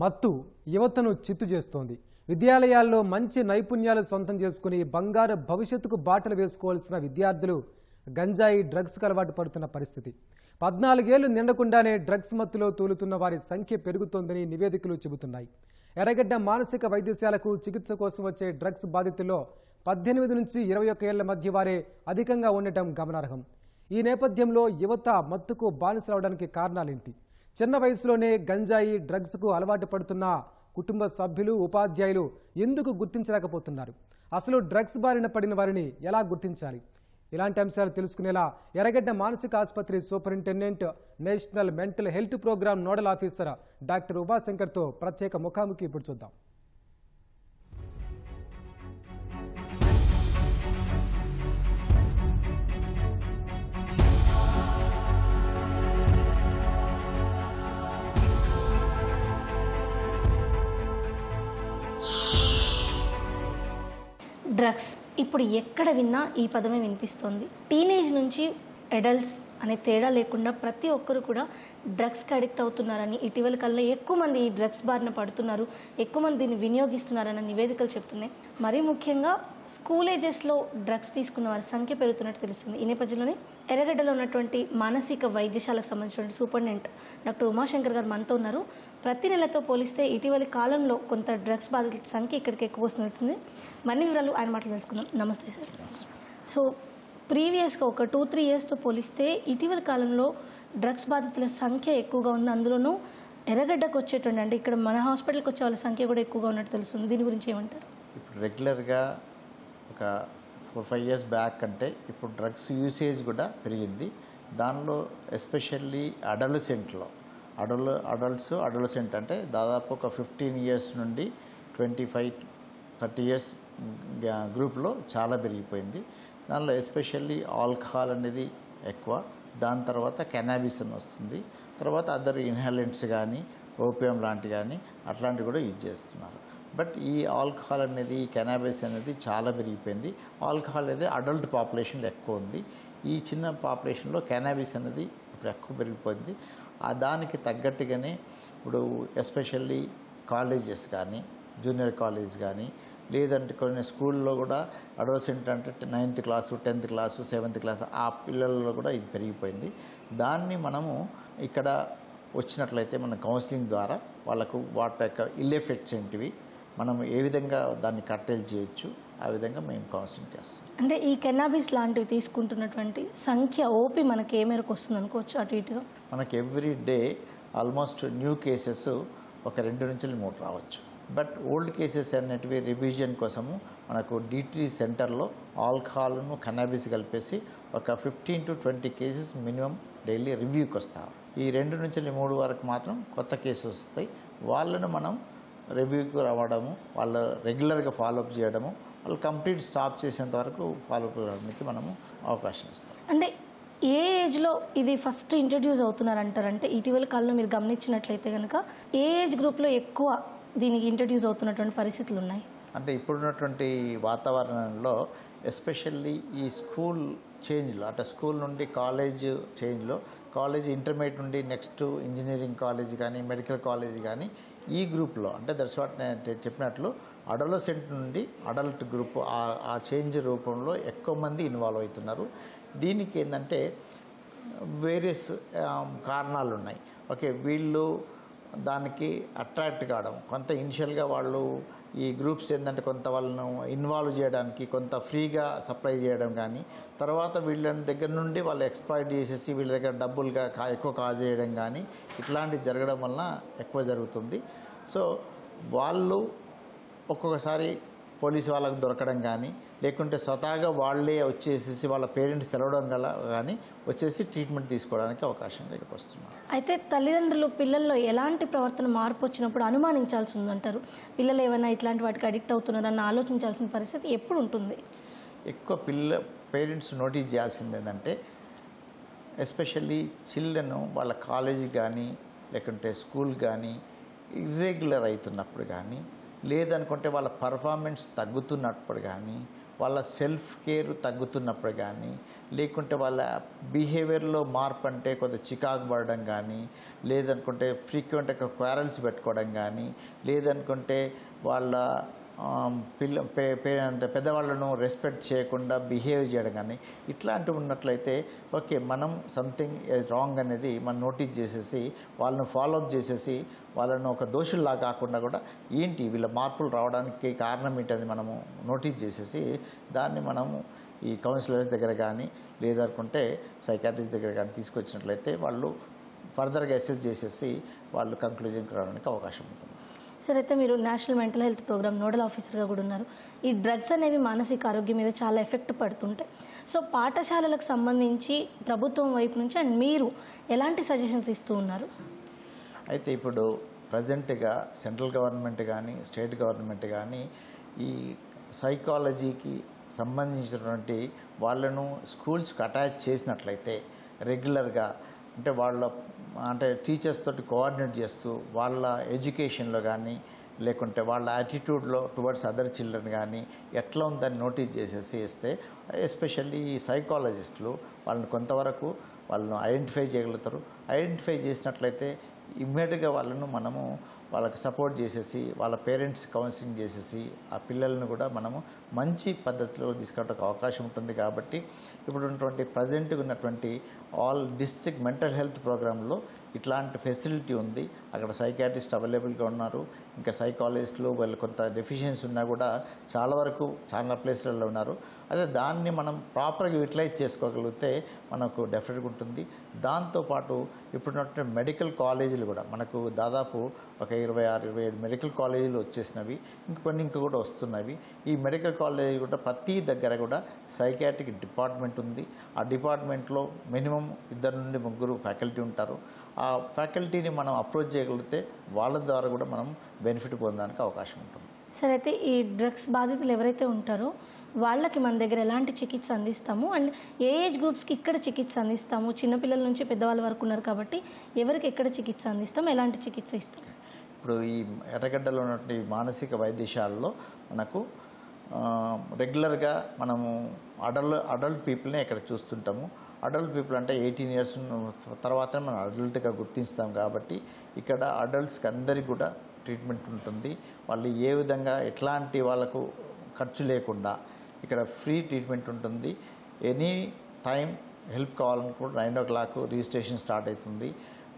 మత్తు యువతను చిత్తు చేస్తోంది. విద్యాలయాల్లో మంచి నైపుణ్యాలు సొంతం చేసుకుని బంగారు భవిష్యత్తుకు బాటలు వేసుకోవాల్సిన విద్యార్థులు గంజాయి డ్రగ్స్కు అలవాటు పడుతున్న పరిస్థితి. పద్నాలుగేళ్ళు నిండకుండానే డ్రగ్స్ మత్తులో తూలుతున్న వారి సంఖ్య పెరుగుతోందని నివేదికలు చెబుతున్నాయి. ఎర్రగడ్డ మానసిక వైద్యశాలకు చికిత్స కోసం వచ్చే డ్రగ్స్ బాధితుల్లో పద్దెనిమిది నుంచి ఇరవై ఒక్క ఏళ్ళ మధ్య వారే అధికంగా ఉండటం గమనార్హం. ఈ నేపథ్యంలో యువత మత్తుకు బానిసలవడానికి కారణాలేంటి? చిన్న వయసులోనే గంజాయి డ్రగ్స్కు అలవాటు పడుతున్న కుటుంబ సభ్యులు ఉపాధ్యాయులు ఎందుకు గుర్తించలేకపోతున్నారు? అసలు డ్రగ్స్ బారిన పడిన వారిని ఎలా గుర్తించాలి? ఇలాంటి అంశాలు తెలుసుకునేలా ఎర్రగడ్డ మానసిక ఆసుపత్రి superintendent national mental health programme nodal officer doctor ఉమాశంకర్తో ప్రత్యేక ముఖాముఖి ఇప్పుడు చూద్దాం. డ్రగ్స్. ఇప్పుడు ఎక్కడ విన్నా ఈ పదమే వినిపిస్తోంది. టీనేజ్ నుంచి అడల్ట్స్ అనే తేడా లేకుండా ప్రతి ఒక్కరు కూడా డ్రగ్స్కి అడిక్ట్ అవుతున్నారని ఇటీవల కాలంలో ఎక్కువ మంది ఈ డ్రగ్స్ బారిన పడుతున్నారు ఎక్కువ మంది దీన్ని వినియోగిస్తున్నారన్న నివేదికలు చెప్తున్నాయి. మరీ ముఖ్యంగా స్కూల్ ఏజెస్లో డ్రగ్స్ తీసుకున్న వారి సంఖ్య పెరుగుతున్నట్టు తెలుస్తుంది. ఈ నేపథ్యంలోనే ఎర్రగడ్డలో ఉన్నటువంటి మానసిక వైద్యశాలకు సంబంధించిన సూపరింటెండెంట్ డాక్టర్ ఉమాశంకర్ గారు మనతో ఉన్నారు. ప్రతి నెలతో పోలిస్తే ఇటీవలి కాలంలో కొంత డ్రగ్స్ బాధితుల సంఖ్య ఇక్కడికి ఎక్కువ వస్తుంది మరిన్ని వివరాలు ఆయన మాటలు తెలుసుకుందాం. నమస్తే సార్. సో ప్రీవియస్గా ఒక టూ త్రీ ఇయర్స్తో పోలిస్తే ఇటీవలి కాలంలో డ్రగ్స్ బాధితుల సంఖ్య ఎక్కువగా ఉంది. అందులోనూ ఎర్రగడ్డకు వచ్చేటువంటి అంటే ఇక్కడ మన హాస్పిటల్కి వచ్చే వాళ్ళ సంఖ్య కూడా ఎక్కువగా ఉన్నట్టు తెలుస్తుంది. దీని గురించి ఏమంటారు? ఇప్పుడు రెగ్యులర్గా ఒక ఫోర్ ఫైవ్ ఇయర్స్ బ్యాక్ అంటే ఇప్పుడు డ్రగ్స్ యూసేజ్ కూడా పెరిగింది. దానిలో ఎస్పెషల్లీ అడలసెంట్లో అడల్ అడల్ట్స్ అడలసెంట్ అంటే దాదాపు ఒక ఫిఫ్టీన్ ఇయర్స్ నుండి ట్వంటీ ఫైవ్ థర్టీ ఇయర్స్ గ్రూప్లో చాలా పెరిగిపోయింది. దానిలో ఎస్పెషల్లీ ఆల్కహాల్ అనేది ఎక్కువ. దాని తర్వాత కెనాబిస్ అని వస్తుంది. తర్వాత అదర్ ఇన్హాలెంట్స్ కానీ ఓపియం లాంటివి కానీ అట్లాంటివి కూడా యూజ్ చేస్తున్నారు. బట్ ఈ ఆల్కహాల్ అనేది ఈ కెనాబిస్ అనేది చాలా పెరిగిపోయింది. ఆల్కహాల్ అనేది అడల్ట్ పాపులేషన్లో ఎక్కువ ఉంది. ఈ చిన్న పాపులేషన్లో కెనాబిస్ అనేది ఇప్పుడు ఎక్కువ పెరిగిపోయింది. ఆ దానికి తగ్గట్టుగానే ఇప్పుడు ఎస్పెషల్లీ కాలేజెస్ కానీ జూనియర్ కాలేజ్ కానీ లేదంటే కొన్ని స్కూల్లో కూడా అడోసెంట్ అంటే ninth class tenth class seventh class ఆ పిల్లల్లో కూడా ఇది పెరిగిపోయింది. దాన్ని మనము ఇక్కడ వచ్చినట్లయితే మన కౌన్సిలింగ్ ద్వారా వాళ్ళకు వాటి యొక్క ఇల్ ఎఫెక్ట్స్ ఏంటివి మనం ఏ విధంగా దాన్ని కట్టేలు చేయొచ్చు ఆ విధంగా మేము కౌన్సిలింగ్ చేస్తాం. అంటే ఈ కెనాబిస్ లాంటివి తీసుకుంటున్నటువంటి సంఖ్య ఓపి మనకి ఏ మేరకు వస్తుంది అనుకోవచ్చు అటు ఇటుగా మనకి every day almost new cases ఒక రెండు నుంచి మూడు రావచ్చు. బట్ ఓల్డ్ కేసెస్ అనేటివి రివిజన్ కోసము మనకు డిటీ సెంటర్లో ఆల్కహాల్ను కనాబిస్ కలిపేసి ఒక fifteen to twenty cases minimum daily రివ్యూకి వస్తారు ఈ రెండు నుంచి మూడు వరకు మాత్రం కొత్త కేసెస్ వస్తాయి. వాళ్ళను మనం రివ్యూకి రావడము వాళ్ళు రెగ్యులర్గా ఫాలోఅప్ చేయడము వాళ్ళు కంప్లీట్ స్టాప్ చేసేంత వరకు ఫాలోఅప్ చేయడానికి మనము అవకాశం ఇస్తాం. అంటే ఏ ఏజ్లో ఇది ఫస్ట్ ఇంట్రడ్యూస్ అవుతున్నారంటారంటే ఇటీవల కాలంలో మీరు గమనించినట్లయితే కనుక ఏ ఏజ్ గ్రూప్లో ఎక్కువ దీనికి ఇంట్రడ్యూస్ అవుతున్నటువంటి పరిస్థితులు ఉన్నాయి అంటే ఇప్పుడున్నటువంటి వాతావరణంలో ఎస్పెషల్లీ ఈ స్కూల్ చేంజ్లో అంటే స్కూల్ నుండి కాలేజ్ చేంజ్లో కాలేజ్ ఇంటర్మీడియట్ నుండి నెక్స్ట్ ఇంజనీరింగ్ కాలేజ్ కానీ మెడికల్ కాలేజ్ కానీ ఈ గ్రూప్లో అంటే దట్స్ వాట్ నేను చెప్పినట్లు అడలసెంట్ నుండి అడల్ట్ గ్రూప్ ఆ- చేంజ్ రూపంలో ఎక్కువ మంది ఇన్వాల్వ్ అవుతున్నారు. దీనికి ఏంటంటే వేరియస్ um, కారణాలు ఉన్నాయి ఓకే వీళ్ళు దానికి అట్రాక్ట్ కావడం. కొంత ఇనిషియల్గా వాళ్ళు ఈ గ్రూప్స్ ఏంటంటే కొంత వాళ్ళను ఇన్వాల్వ్ చేయడానికి కొంత ఫ్రీగా సప్లై చేయడం కానీ తర్వాత వీళ్ళని దగ్గర నుండి వాళ్ళు ఎక్స్ప్లాయిట్ చేసేసి వీళ్ళ దగ్గర డబ్బులుగా కా ఎక్కువ కాజేయడం కానీ ఇట్లాంటివి జరగడం వలన ఎక్కువ జరుగుతుంది. సో వాళ్ళు ఒక్కొక్కసారి పోలీసు వాళ్ళకు దొరకడం కానీ లేకుంటే స్వతహాగా వాళ్ళే వచ్చేసేసి వాళ్ళ పేరెంట్స్ తెలవడం గల కానీ వచ్చేసి ట్రీట్మెంట్ తీసుకోవడానికి అవకాశం దగ్గరకు వస్తున్నారు. అయితే తల్లిదండ్రులు పిల్లల్లో ఎలాంటి ప్రవర్తన మార్పు వచ్చినప్పుడు అనుమానించాల్సి ఉందంటారు? పిల్లలు ఏమైనా ఇట్లాంటి వాటికి అడిక్ట్ అవుతున్నారన్న ఆలోచించాల్సిన పరిస్థితి ఎప్పుడు ఉంటుంది? ఎక్కువ పిల్ల పేరెంట్స్ నోటీస్ చేయాల్సింది ఏంటంటే ఎస్పెషల్లీ చిల్డ్రన్ వాళ్ళ కాలేజీ కానీ లేకుంటే స్కూల్ కానీ ఇర్రెగ్యులర్ అవుతున్నప్పుడు కానీ లేదనుకుంటే వాళ్ళ పర్ఫార్మెన్స్ తగ్గుతున్నప్పుడు కానీ వాళ్ళ సెల్ఫ్ కేర్ తగ్గుతున్నప్పుడు కానీ లేకుంటే వాళ్ళ బిహేవియర్లో మార్పు అంటే కొంత చికాకు పడడం కానీ లేదనుకుంటే ఫ్రీక్వెంట్గా క్వారల్స్ పెట్టుకోవడం కానీ లేదనుకుంటే వాళ్ళ పిల్ల పే పే అంటే పెద్దవాళ్ళను రెస్పెక్ట్ చేయకుండా బిహేవ్ చేయడం కానీ ఇట్లాంటివి ఉన్నట్లయితే ఓకే మనం సంథింగ్ రాంగ్ అనేది మనం నోటీస్ చేసేసి వాళ్ళను ఫాలోఅప్ చేసేసి వాళ్ళను ఒక దోషుల్లా కాకుండా కూడా ఏంటి వీళ్ళ మార్పులు రావడానికి కారణం ఏంటని మనము నోటీస్ చేసేసి దాన్ని మనము ఈ కౌన్సిలర్స్ దగ్గర కానీ లేదనుకుంటే సైకాట్రిస్ట్ దగ్గర కానీ తీసుకొచ్చినట్లయితే వాళ్ళు ఫర్దర్గా అసెస్ చేసేసి వాళ్ళు కంక్లూజన్కి రావడానికి అవకాశం ఉంటుంది. సార్ అయితే మీరు national mental health programme nodal ఆఫీసర్గా కూడా ఉన్నారు. ఈ డ్రగ్స్ అనేవి మానసిక ఆరోగ్యం మీద చాలా ఎఫెక్ట్ పడుతుంటాయి. సో పాఠశాలలకు సంబంధించి ప్రభుత్వం వైపు నుంచి అండ్ మీరు ఎలాంటి సజెషన్స్ ఇస్తూ ఉన్నారు? అయితే ఇప్పుడు ప్రజెంట్గా సెంట్రల్ గవర్నమెంట్ కానీ స్టేట్ గవర్నమెంట్ కానీ ఈ సైకాలజీకి సంబంధించినటువంటి వాళ్ళను స్కూల్స్కి అటాచ్ చేసినట్లయితే రెగ్యులర్గా అంటే వాళ్ళ అంటే టీచర్స్ తోటి కోఆర్డినేట్ చేస్తూ వాళ్ళ ఎడ్యుకేషన్లో కానీ లేకుంటే వాళ్ళ యాటిట్యూడ్లో టువర్డ్స్ అదర్ చిల్డ్రన్ కానీ ఎట్లా ఉందని నోటీస్ చేసేసి ఇస్తే ఎస్పెషల్లీ ఈ సైకాలజిస్టులు వాళ్ళని కొంతవరకు వాళ్ళను ఐడెంటిఫై చేయగలుగుతారు. ఐడెంటిఫై చేసినట్లయితే ఇమ్మీడియట్గా వాళ్ళను మనము వాళ్ళకి సపోర్ట్ చేసేసి వాళ్ళ పేరెంట్స్ కౌన్సిలింగ్ చేసేసి ఆ పిల్లలను కూడా మనము మంచి పద్ధతిలో తీసుకురావడానికి అవకాశం ఉంటుంది కాబట్టి ఇప్పుడు ఉన్నటువంటి ప్రజెంట్గా ఉన్నటువంటి ఆల్ డిస్ట్రిక్ట్ మెంటల్ హెల్త్ ప్రోగ్రాంలో ఇట్లాంటి ఫెసిలిటీ ఉంది. అక్కడ సైకాట్రిస్ట్ అవైలబుల్గా ఉన్నారు. ఇంకా సైకాలజిస్టులు వాళ్ళు కొంత డెఫిషియన్సీ ఉన్నా కూడా చాలా వరకు చాలా ప్లేస్లలో ఉన్నారు. అదే దాన్ని మనం ప్రాపర్గా యూటిలైజ్ చేసుకోగలిగితే మనకు డెఫినెట్గా ఉంటుంది. దాంతోపాటు ఇప్పుడున్నటువంటి మెడికల్ కాలేజీలు కూడా మనకు దాదాపు ఒక ఇరవై ఆరు ఇరవై ఏడు మెడికల్ కాలేజీలు వచ్చేసినవి. ఇంకొన్ని ఇంకా కూడా వస్తున్నవి. ఈ మెడికల్ కాలేజీ కూడా ప్రతి దగ్గర కూడా సైకాట్రిక్ డిపార్ట్మెంట్ ఉంది. ఆ డిపార్ట్మెంట్లో మినిమం ఇద్దరు నుండి ముగ్గురు ఫ్యాకల్టీ ఉంటారు. ఆ ఫ్యాకల్టీని మనం అప్రోచ్ చేయగలిగితే వాళ్ళ ద్వారా కూడా మనం బెనిఫిట్ పొందడానికి అవకాశం ఉంటుంది. సార్ అయితే ఈ డ్రగ్స్ బాధితులు ఎవరైతే ఉంటారో వాళ్ళకి మన దగ్గర ఎలాంటి చికిత్స అందిస్తాము? అండ్ ఏ ఏజ్ గ్రూప్స్కి ఇక్కడ చికిత్స అందిస్తాము? చిన్నపిల్లల నుంచి పెద్దవాళ్ళ వరకు ఉన్నారు కాబట్టి ఎవరికి ఎక్కడ చికిత్స అందిస్తాం ఎలాంటి చికిత్స ఇస్తాం ఇప్పుడు ఈ ఎర్రగడ్డలో ఉన్నటువంటి మానసిక వైద్యశాలలో మనకు రెగ్యులర్గా మనము అడల్ అడల్ట్ పీపుల్ని ఇక్కడ చూస్తుంటాము? అడల్ట్ పీపుల్ అంటే ఎయిటీన్ ఇయర్స్ తర్వాత మనం అడల్ట్గా గుర్తిస్తాం కాబట్టి ఇక్కడ అడల్ట్స్కి అందరికీ కూడా ట్రీట్మెంట్ ఉంటుంది. వాళ్ళు ఏ విధంగా ఎట్లాంటి వాళ్ళకు ఖర్చు లేకుండా ఇక్కడ ఫ్రీ ట్రీట్మెంట్ ఉంటుంది. ఎనీ టైం హెల్ప్ కావాలనుకుంటే nine o'clock registration start అవుతుంది.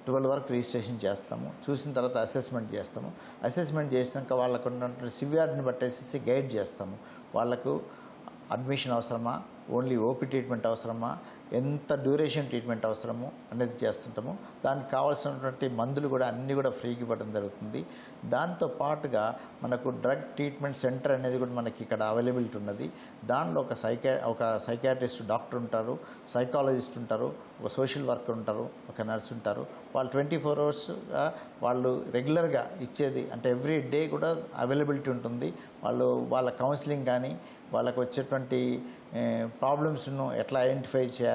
ట్వెల్వ్ వరకు రిజిస్ట్రేషన్ చేస్తాము. చూసిన తర్వాత అసెస్మెంట్ చేస్తాము. అసెస్మెంట్ చేసినాక వాళ్ళకు ఉన్నటువంటి సివియారిటీని బట్టేసేసి గైడ్ చేస్తాము. వాళ్ళకు అడ్మిషన్ అవసరమా? ఓన్లీ ఓపీ ట్రీట్మెంట్ అవసరమా? ఎంత డ్యూరేషన్ ట్రీట్మెంట్ అవసరము అనేది చేస్తుంటాము. దానికి కావాల్సినటువంటి మందులు కూడా అన్నీ కూడా ఫ్రీగా ఇవ్వడం జరుగుతుంది. దాంతో పాటుగా మనకు డ్రగ్ ట్రీట్మెంట్ సెంటర్ అనేది కూడా మనకి ఇక్కడ అవైలబిలిటీ ఉన్నది. దానిలో ఒక సైకా ఒక సైకాట్రిస్ట్ డాక్టర్ ఉంటారు సైకాలజిస్ట్ ఉంటారు ఒక సోషల్ వర్కర్ ఉంటారు ఒక నర్స్ ఉంటారు. వాళ్ళు ట్వంటీ ఫోర్ అవర్స్గా వాళ్ళు రెగ్యులర్గా ఇచ్చేది అంటే ఎవ్రీ డే కూడా అవైలబిలిటీ ఉంటుంది. వాళ్ళు వాళ్ళ కౌన్సిలింగ్ కానీ వాళ్ళకు వచ్చేటువంటి ప్రాబ్లమ్స్ను ఎట్లా ఐడెంటిఫై చేయాలి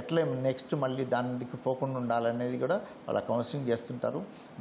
ఎట్లా నెక్స్ట్ మళ్ళీ దానికి పోకుండా ఉండాలనేది కూడా వాళ్ళ కౌన్సిలింగ్ చేస్తుంటారు.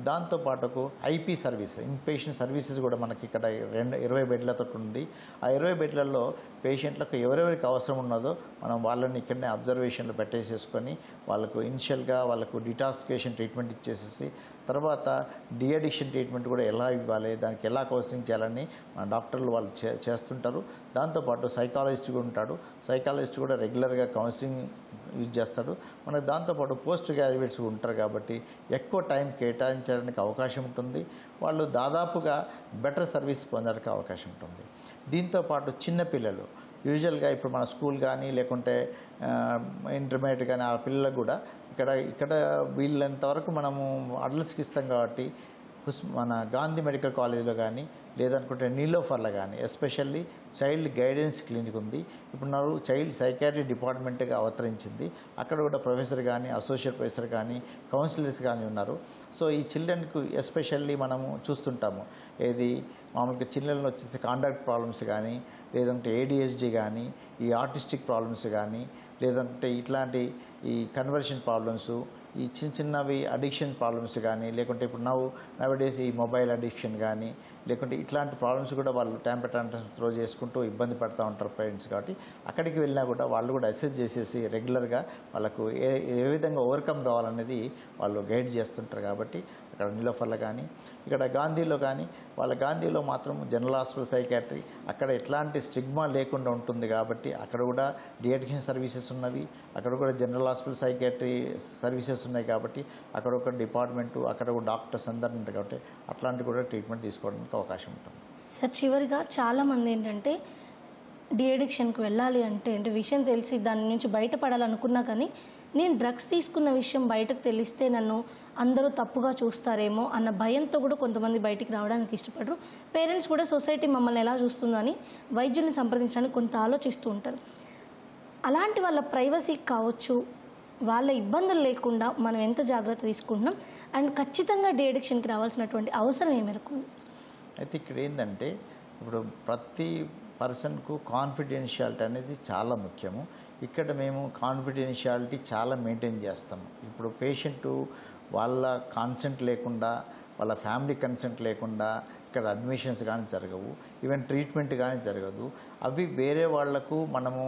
దాంతోపాటుకు ఐపీ సర్వీస్ ఇన్పేషెంట్ సర్వీసెస్ కూడా మనకి ఇక్కడ రెండు ఇరవై బెడ్లతో ఉంది. ఆ ఇరవై బెడ్లలో పేషెంట్లకు ఎవరెవరికి అవసరం ఉన్నదో మనం వాళ్ళని ఇక్కడనే అబ్జర్వేషన్లో పెట్టేసేసుకొని వాళ్ళకు ఇనిషియల్గా వాళ్ళకు డిటాక్సికేషన్ ట్రీట్మెంట్ ఇచ్చేసేసి తర్వాత డిఅడిక్షన్ ట్రీట్మెంట్ కూడా ఎలా ఇవ్వాలి దానికి ఎలా కౌన్సిలింగ్ చేయాలని మన డాక్టర్లు వాళ్ళు చే చేస్తుంటారు. దాంతోపాటు సైకాలజిస్ట్ కూడా ఉంటాడు. సైకాలజిస్ట్ కూడా రెగ్యులర్గా కౌన్సిలింగ్ యూజ్ చేస్తాడు. మనకు దాంతోపాటు పోస్ట్ గ్రాడ్యుయేట్స్ ఉంటారు కాబట్టి ఎక్కువ టైం కేటాయించడానికి అవకాశం ఉంటుంది. వాళ్ళు దాదాపుగా బెటర్ సర్వీస్ పొందడానికి అవకాశం ఉంటుంది. దీంతోపాటు చిన్నపిల్లలు యూజువల్గా ఇప్పుడు మన స్కూల్ కానీ లేకుంటే ఇంటర్మీడియట్ కానీ ఆ పిల్లలకు కూడా ఇక్కడ ఇక్కడ వీళ్ళంతవరకు మనము అడల్ట్స్కి ఇస్తాం కాబట్టి హుస్ మన గాంధీ మెడికల్ కాలేజ్లో కానీ లేదనుకుంటే నీలోఫర్లో కానీ ఎస్పెషల్లీ చైల్డ్ గైడెన్స్ క్లినిక్ ఉంది. ఇప్పుడు నాకు చైల్డ్ సైకాట్రీ డిపార్ట్మెంట్గా అవతరించింది. అక్కడ కూడా ప్రొఫెసర్ కానీ అసోసియేట్ ప్రొఫెసర్ కానీ కౌన్సిలర్స్ కానీ ఉన్నారు. సో ఈ చిల్డ్రన్కు ఎస్పెషల్లీ మనము చూస్తుంటాము. ఏది మామూలుగా చిల్డ్రన్ వచ్చేసి కాండక్ట్ ప్రాబ్లమ్స్ కానీ లేదంటే ఏడిఎస్డి కానీ ఈ ఆర్టిస్టిక్ ప్రాబ్లమ్స్ కానీ లేదంటే ఇట్లాంటి ఈ కన్వర్షన్ ప్రాబ్లమ్స్ ఈ చిన్న చిన్నవి అడిక్షన్ ప్రాబ్లమ్స్ కానీ లేకుంటే ఇప్పుడు నవ్వు నవడేస్ ఈ మొబైల్ అడిక్షన్ కానీ లేకుంటే ఇట్లాంటి ప్రాబ్లమ్స్ కూడా వాళ్ళు ట్యాంపర్ ట్యాంటర్స్ త్రో చేసుకుంటూ ఇబ్బంది పడుతూ ఉంటారు పేరెంట్స్ కాబట్టి అక్కడికి వెళ్ళినా కూడా వాళ్ళు కూడా అసెస్ చేసేసి రెగ్యులర్గా వాళ్ళకు ఏ ఏ విధంగా ఓవర్కమ్ కావాలనేది వాళ్ళు గైడ్ చేస్తుంటారు కాబట్టి అక్కడ నిలోఫర్లో కానీ ఇక్కడ గాంధీలో కానీ వాళ్ళ గాంధీలో మాత్రం జనరల్ హాస్పిటల్ సైకాట్రీ అక్కడ ఎట్లాంటి స్టిగ్మా లేకుండా ఉంటుంది కాబట్టి అక్కడ కూడా డిఎడిక్షన్ సర్వీసెస్ ఉన్నవి అక్కడ కూడా జనరల్ హాస్పిటల్ సైకాట్రీ సర్వీసెస్ ఉన్నాయి కాబట్టి అక్కడ ఒక డిపార్ట్మెంటు అక్కడ ఒక డాక్టర్స్ అందరు ఉంటారు కాబట్టి అట్లాంటి కూడా ట్రీట్మెంట్ తీసుకోవడానికి అవకాశం ఉంటుంది. సార్ చివరిగా చాలామంది ఏంటంటే డిఎడిక్షన్కి వెళ్ళాలి అంటే అంటే విషయం తెలిసి దాని నుంచి బయటపడాలనుకున్నా కానీ నేను డ్రగ్స్ తీసుకున్న విషయం బయటకు తెలిస్తే నన్ను అందరూ తప్పుగా చూస్తారేమో అన్న భయంతో కూడా కొంతమంది బయటికి రావడానికి ఇష్టపడరు. పేరెంట్స్ కూడా సొసైటీ మమ్మల్ని ఎలా చూస్తుందని వైద్యుల్ని సంప్రదించడానికి కొంత ఆలోచిస్తూ ఉంటారు. అలాంటి వాళ్ళ ప్రైవసీ కావచ్చు వాళ్ళ ఇబ్బందులు లేకుండా మనం ఎంత జాగ్రత్త తీసుకుంటున్నాం? అండ్ ఖచ్చితంగా డే అడిక్షన్కి రావాల్సినటువంటి అవసరం ఏ మేరకు అయితే ఇక్కడ ఏంటంటే ఇప్పుడు ప్రతి పర్సన్కు కాన్ఫిడెన్షియాలిటీ అనేది చాలా ముఖ్యము. ఇక్కడ మేము కాన్ఫిడెన్షియాలిటీ చాలా మెయింటైన్ చేస్తాము ఇప్పుడు పేషెంట్ వాళ్ళ కాన్సెంట్ లేకుండా వాళ్ళ ఫ్యామిలీ కన్సెంట్ లేకుండా ఇక్కడ అడ్మిషన్స్ కానీ జరగవు. ఈవెన్ ట్రీట్మెంట్ కానీ జరగదు. అవి వేరే వాళ్ళకు మనము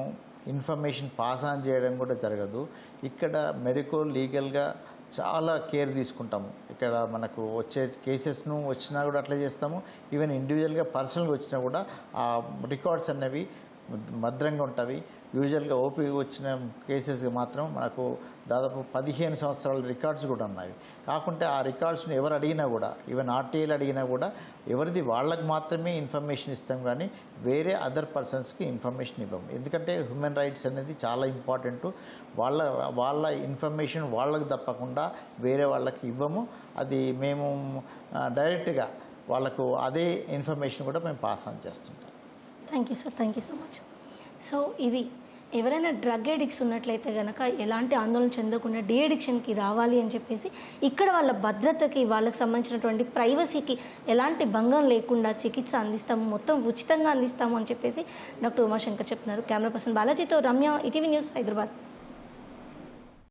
ఇన్ఫర్మేషన్ పాస్ ఆన్ చేయడం కూడా జరగదు. ఇక్కడ మెడికో లీగల్గా చాలా కేర్ తీసుకుంటాము. ఇక్కడ మనకు వచ్చే కేసెస్ను వచ్చినా కూడా అట్లా చేస్తాము. ఈవెన్ ఇండివిజువల్గా పర్సనల్గా వచ్చినా కూడా ఆ రికార్డ్స్ అనేవి భద్రంగా ఉంటవి. యూజువల్గా ఓపీ వచ్చిన కేసెస్కి మాత్రం మనకు దాదాపు పదిహేను సంవత్సరాల రికార్డ్స్ కూడా ఉన్నాయి. కాకుంటే ఆ రికార్డ్స్ని ఎవరు అడిగినా కూడా ఈవెన్ ఆర్టీఏలు అడిగినా కూడా ఎవరిది వాళ్ళకి మాత్రమే ఇన్ఫర్మేషన్ ఇస్తాం కానీ వేరే అదర్ పర్సన్స్కి ఇన్ఫర్మేషన్ ఇవ్వము ఎందుకంటే హ్యూమన్ రైట్స్ అనేది చాలా ఇంపార్టెంట్. వాళ్ళ వాళ్ళ ఇన్ఫర్మేషన్ వాళ్ళకి తప్పకుండా వేరే వాళ్ళకి ఇవ్వము. అది మేము డైరెక్ట్గా వాళ్ళకు అదే ఇన్ఫర్మేషన్ కూడా మేము పాస్ ఆన్ చేస్తుంటాం. Thank you sir thank you so much. So ఇది ఎవరైనా డ్రగ్ ఎడిక్ట్స్ ఉన్నట్లయితే కనుక ఎలాంటి ఆందోళన చెందకుండా డి అడిక్షన్కి రావాలి అని చెప్పేసి ఇక్కడ వాళ్ళ భద్రతకి వాళ్ళకి సంబంధించినటువంటి ప్రైవసీకి ఎలాంటి భంగం లేకుండా చికిత్స అందిస్తాము మొత్తం ఉచితంగా అందిస్తాము అని చెప్పేసి డాక్టర్ ఉమాశంకర్ చెప్తున్నారు. కెమెరా పర్సన్ బాలాజీతో రమ్య ఈటీవీ న్యూస్ హైదరాబాద్.